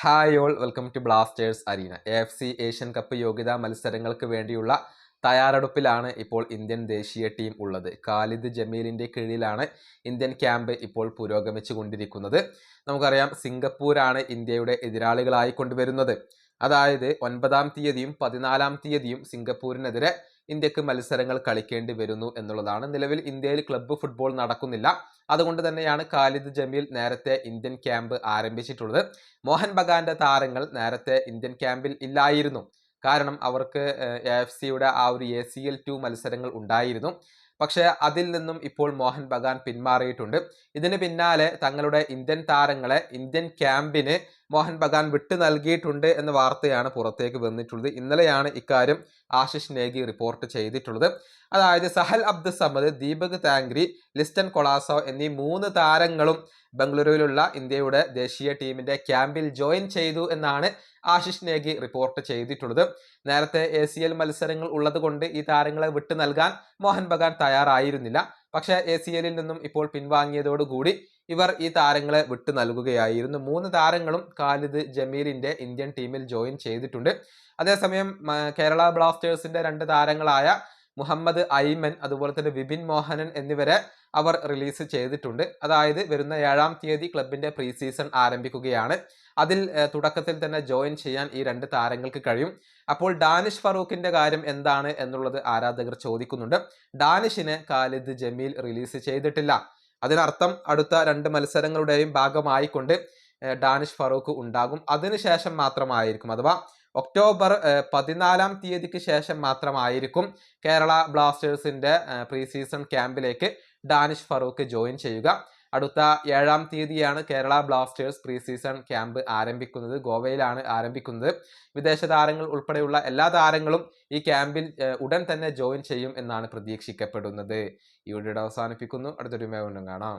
Hi all welcome to Blasters arena F C Asian cup യോഗ്യതാ മത്സരങ്ങൾക്ക് വേണ്ടിയുള്ള തയ്യാറെടുപ്പിലാണ് ഇപ്പോൾ ഇന്ത്യൻ ദേശീയ ടീം ഉള്ളത്. ഖാലിദ് ജമീലിന്റെ കീഴിലാണ് ഇന്ത്യൻ ക്യാമ്പ് ഇപ്പോൾ പുരോഗമിച്ചു കൊണ്ടിരിക്കുന്നത് നമുക്കറിയാം സിംഗപ്പൂരാണ് ഇന്ത്യയുടെ എതിരാളികളായി കൊണ്ടുവരുന്നത്. അതായത് ഒൻപതാം തീയതിയും പതിനാലാം തീയതിയും സിംഗപ്പൂരിനെതിരെ ഇന്ത്യയ്ക്ക് മത്സരങ്ങൾ കളിക്കേണ്ടി വരുന്നു എന്നുള്ളതാണ്. നിലവിൽ ഇന്ത്യയിൽ ക്ലബ്ബ് ഫുട്ബോൾ നടക്കുന്നില്ല. അതുകൊണ്ട് തന്നെയാണ് ഖാലിദ് ജമീൽ നേരത്തെ ഇന്ത്യൻ ക്യാമ്പ് ആരംഭിച്ചിട്ടുള്ളത്. മോഹൻ ബഗാന്റെ താരങ്ങൾ നേരത്തെ ഇന്ത്യൻ ക്യാമ്പിൽ ഇല്ലായിരുന്നു. കാരണം അവർക്ക് എഫ് സിയുടെ ആ ഒരു എ സി എൽ ടു മത്സരങ്ങൾ ഉണ്ടായിരുന്നു. പക്ഷേ അതിൽ നിന്നും ഇപ്പോൾ മോഹൻ ബഗാൻ പിന്മാറിയിട്ടുണ്ട്. ഇതിന് പിന്നാലെ തങ്ങളുടെ ഇന്ത്യൻ താരങ്ങളെ ഇന്ത്യൻ ക്യാമ്പിന് മോഹൻ ബഗാൻ വിട്ടു നൽകിയിട്ടുണ്ട് എന്ന വാർത്തയാണ് പുറത്തേക്ക് വന്നിട്ടുള്ളത്. ഇന്നലെയാണ് ഇക്കാര്യം ആശിഷ് നേഗി റിപ്പോർട്ട് ചെയ്തിട്ടുള്ളത്. അതായത് സഹൽ അബ്ദുൽ സമദ് ദീപക് താങ്ക്രി ലിസ്റ്റൻ കൊളാസോ എന്നീ മൂന്ന് താരങ്ങളും ബംഗളൂരുവിലുള്ള ഇന്ത്യയുടെ ദേശീയ ടീമിന്റെ ക്യാമ്പിൽ ജോയിൻ ചെയ്തു എന്നാണ് ആശിഷ് നേഗി റിപ്പോർട്ട് ചെയ്തിട്ടുള്ളത്. നേരത്തെ എ മത്സരങ്ങൾ ഉള്ളത് കൊണ്ട് ഈ താരങ്ങളെ വിട്ടു നൽകാൻ മോഹൻ ബഗാൻ തയ്യാറായിരുന്നില്ല. പക്ഷെ എ സി എല്ലിൽ നിന്നും ഇപ്പോൾ പിൻവാങ്ങിയതോടുകൂടി ഇവർ ഈ താരങ്ങളെ വിട്ടു നൽകുകയായിരുന്നു. മൂന്ന് താരങ്ങളും കാലിദ് ജമീലിന്റെ ഇന്ത്യൻ ടീമിൽ ജോയിൻ ചെയ്തിട്ടുണ്ട്. അതേസമയം കേരള ബ്ലാസ്റ്റേഴ്സിന്റെ രണ്ട് താരങ്ങളായ മുഹമ്മദ് ഐമൻ അതുപോലെ തന്നെ വിപിൻ മോഹനൻ എന്നിവരെ അവർ റിലീസ് ചെയ്തിട്ടുണ്ട്. അതായത് വരുന്ന ഏഴാം തീയതി ക്ലബിന്റെ പ്രീ സീസൺ ആരംഭിക്കുകയാണ്. അതിൽ തുടക്കത്തിൽ തന്നെ ജോയിൻ ചെയ്യാൻ ഈ രണ്ട് താരങ്ങൾക്ക് കഴിയും. അപ്പോൾ ഡാനിഷ് ഫറൂഖിന്റെ കാര്യം എന്താണ് എന്നുള്ളത് ആരാധകർ ചോദിക്കുന്നുണ്ട്. ഡാനിഷിനെ കാലിദ് ജമീൽ റിലീസ് ചെയ്തിട്ടില്ല. അതിനർത്ഥം അടുത്ത രണ്ട് മത്സരങ്ങളുടെയും ഭാഗമായിക്കൊണ്ട് ഡാനിഷ് ഫറൂഖ് ഉണ്ടാകും. അതിനുശേഷം മാത്രമായിരിക്കും അഥവാ ഒക്ടോബർ പതിനാലാം തീയതിക്ക് ശേഷം മാത്രമായിരിക്കും കേരള ബ്ലാസ്റ്റേഴ്സിന്റെ പ്രീ സീസൺ ക്യാമ്പിലേക്ക് ഡാനിഷ് ഫറൂഖ് ജോയിൻ ചെയ്യുക. അടുത്ത ഏഴാം തീയതിയാണ് Kerala Blasters pre season camp ആരംഭിക്കുന്നത്. ഗോവയിലാണ് ആരംഭിക്കുന്നത്. വിദേശ താരങ്ങൾ ഉൾപ്പെടെയുള്ള എല്ലാ താരങ്ങളും ഈ ക്യാമ്പിൽ ഉടൻ തന്നെ ജോയിൻ ചെയ്യും എന്നാണ് പ്രതീക്ഷിക്കപ്പെടുന്നത്. ഈ വീഡിയോ അവസാനിപ്പിക്കുന്നു. അടുത്തൊരു മേ കാണാം.